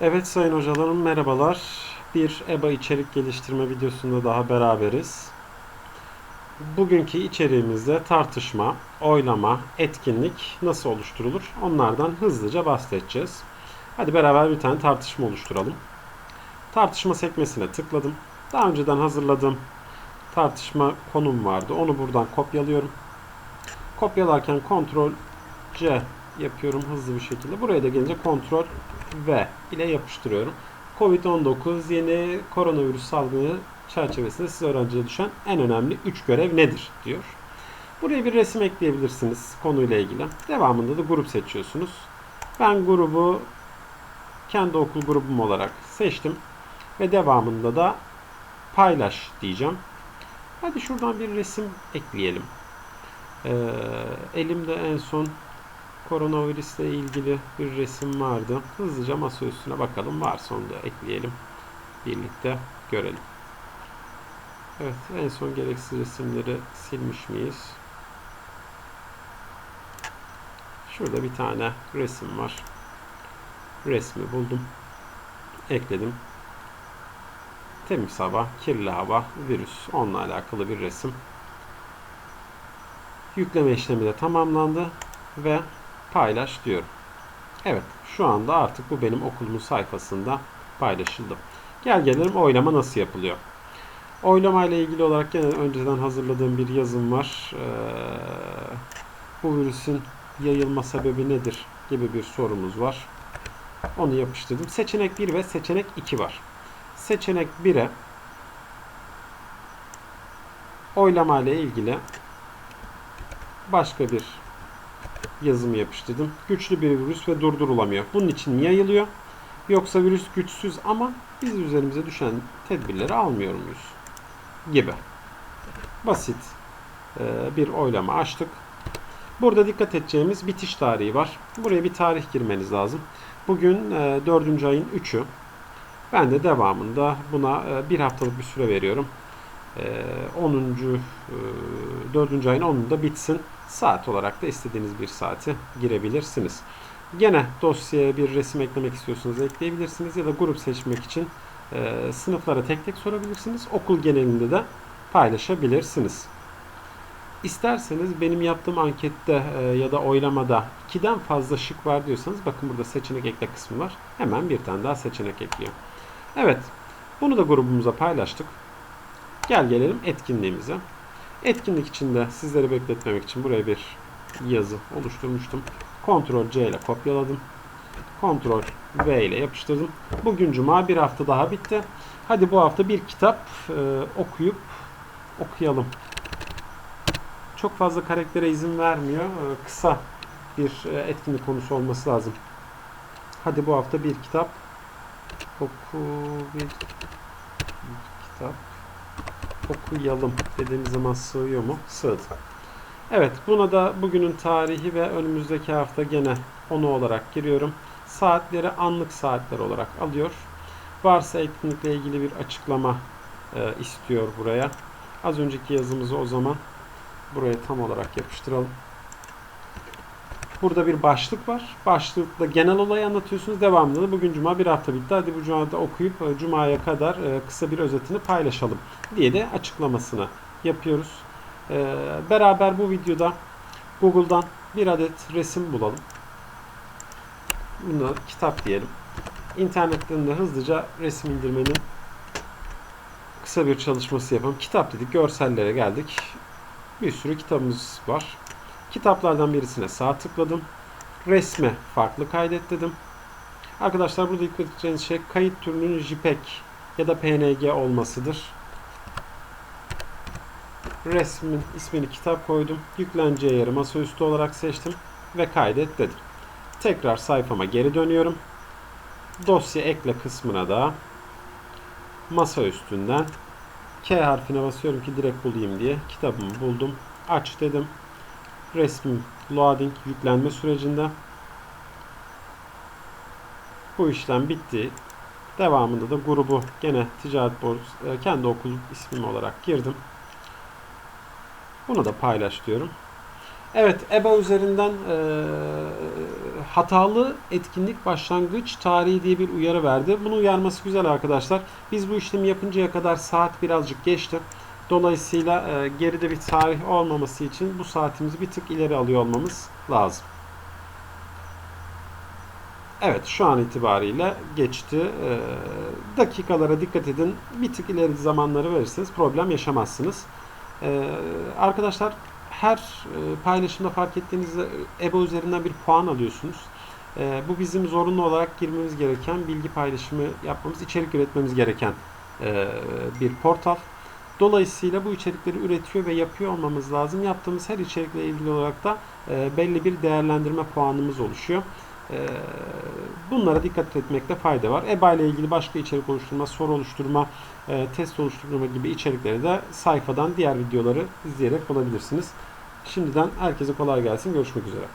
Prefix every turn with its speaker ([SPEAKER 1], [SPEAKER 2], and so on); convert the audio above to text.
[SPEAKER 1] Evet sayın hocalarım merhabalar. Bir EBA içerik geliştirme videosunda daha beraberiz. Bugünkü içeriğimizde tartışma, oylama, etkinlik nasıl oluşturulur onlardan hızlıca bahsedeceğiz. Hadi beraber bir tane tartışma oluşturalım. Tartışma sekmesine tıkladım. Daha önceden hazırladığım tartışma konum vardı. Onu buradan kopyalıyorum. Kopyalarken Ctrl C yapıyorum hızlı bir şekilde. Buraya da gelince Ctrl V ile yapıştırıyorum. Covid-19 yeni koronavirüs salgını çerçevesinde size öğrenciye düşen en önemli 3 görev nedir diyor. Buraya bir resim ekleyebilirsiniz konuyla ilgili. Devamında da grup seçiyorsunuz. Ben grubu kendi okul grubum olarak seçtim. Ve devamında da paylaş diyeceğim. Hadi şuradan bir resim ekleyelim. Ee, elimde en son koronavirüsle ilgili bir resim vardı. Hızlıca masa üstüne bakalım. Varsa onu da ekleyelim. Birlikte görelim. Evet, en son gereksiz resimleri silmiş miyiz? Şurada bir tane resim var. Resmi buldum. Ekledim. Temiz hava, kirli hava, virüs. Onunla alakalı bir resim. Yükleme işlemi de tamamlandı ve paylaş diyorum. Evet, şu anda artık bu benim okulumun sayfasında paylaşıldı. Gel gelelim oylama nasıl yapılıyor. Oylama ile ilgili olarak gene önceden hazırladığım bir yazım var. Ee, bu virüsün yayılma sebebi nedir gibi bir sorumuz var. Onu yapıştırdım. Seçenek 1 ve seçenek 2 var. Seçenek 1'e oylama ile ilgili başka bir yazımı yapıştırdım. Güçlü bir virüs ve durdurulamıyor. Bunun için yayılıyor. Yoksa virüs güçsüz ama biz üzerimize düşen tedbirleri almıyor muyuz? Gibi. Basit e, bir oylama açtık. Burada dikkat edeceğimiz bitiş tarihi var. Buraya bir tarih girmeniz lazım. Bugün 4. ayın 3'ü. Ben de devamında buna e, bir haftalık bir süre veriyorum. 10. 4. ayın 10'unda bitsin. Saat olarak da istediğiniz bir saati girebilirsiniz. Gene dosyaya bir resim eklemek istiyorsanız ekleyebilirsiniz ya da grup seçmek için e, sınıflara tek tek sorabilirsiniz. Okul genelinde de paylaşabilirsiniz. İsterseniz benim yaptığım ankette e, ya da oylamada 2'den fazla şık var diyorsanız bakın burada seçenek ekle kısmı var. Hemen bir tane daha seçenek ekliyor. Evet bunu da grubumuza paylaştık. Gel gelelim etkinliğimize. Etkinlik içinde sizleri bekletmemek için buraya bir yazı oluşturmuştum. Ctrl C ile kopyaladım. Ctrl V ile yapıştırdım. Bugün cuma bir hafta daha bitti. Hadi bu hafta bir kitap e, okuyup okuyalım. Çok fazla karaktere izin vermiyor. E, kısa bir e, etkinlik konusu olması lazım. Hadi bu hafta bir kitap oku bir, bir kitap okuyalım dediğimiz zaman sığıyor mu? Sığdı. Evet buna da bugünün tarihi ve önümüzdeki hafta gene onu olarak giriyorum. Saatleri anlık saatler olarak alıyor. Varsa etkinlikle ilgili bir açıklama e, istiyor buraya. Az önceki yazımızı o zaman buraya tam olarak yapıştıralım. Burada bir başlık var. Başlıkta genel olayı anlatıyorsunuz. Devamında da bugün cuma bir hafta bitti. Hadi bu cumada okuyup e, cumaya kadar e, kısa bir özetini paylaşalım diye de açıklamasını yapıyoruz. E, beraber bu videoda Google'dan bir adet resim bulalım. Bunu kitap diyelim. İnternetten de hızlıca resim indirmenin kısa bir çalışması yapalım. Kitap dedik, görsellere geldik. Bir sürü kitabımız var. Kitaplardan birisine sağ tıkladım. Resme farklı kaydet dedim. Arkadaşlar burada dikkat edeceğiniz şey kayıt türünün JPEG ya da PNG olmasıdır. Resmin ismini kitap koydum. Yükleneceği yeri masaüstü olarak seçtim ve kaydet dedim. Tekrar sayfama geri dönüyorum. Dosya ekle kısmına da masa üstünden K harfine basıyorum ki direkt bulayım diye. Kitabımı buldum. Aç dedim resmin loading yüklenme sürecinde bu işlem bitti. Devamında da grubu gene ticaret borsası e, kendi okul ismim olarak girdim. Bunu da paylaş diyorum. Evet EBA üzerinden e, hatalı etkinlik başlangıç tarihi diye bir uyarı verdi. Bunu uyarması güzel arkadaşlar. Biz bu işlemi yapıncaya kadar saat birazcık geçti. Dolayısıyla e, geride bir tarih olmaması için bu saatimizi bir tık ileri alıyor olmamız lazım. Evet şu an itibariyle geçti. E, dakikalara dikkat edin. Bir tık ileri zamanları verirseniz problem yaşamazsınız. E, arkadaşlar her e, paylaşımda fark ettiğinizde EBO üzerinden bir puan alıyorsunuz. E, bu bizim zorunlu olarak girmemiz gereken, bilgi paylaşımı yapmamız, içerik üretmemiz gereken e, bir portal. Dolayısıyla bu içerikleri üretiyor ve yapıyor olmamız lazım. Yaptığımız her içerikle ilgili olarak da e, belli bir değerlendirme puanımız oluşuyor. E, bunlara dikkat etmekte fayda var. EBA ile ilgili başka içerik oluşturma, soru oluşturma, e, test oluşturma gibi içerikleri de sayfadan diğer videoları izleyerek bulabilirsiniz. Şimdiden herkese kolay gelsin. Görüşmek üzere.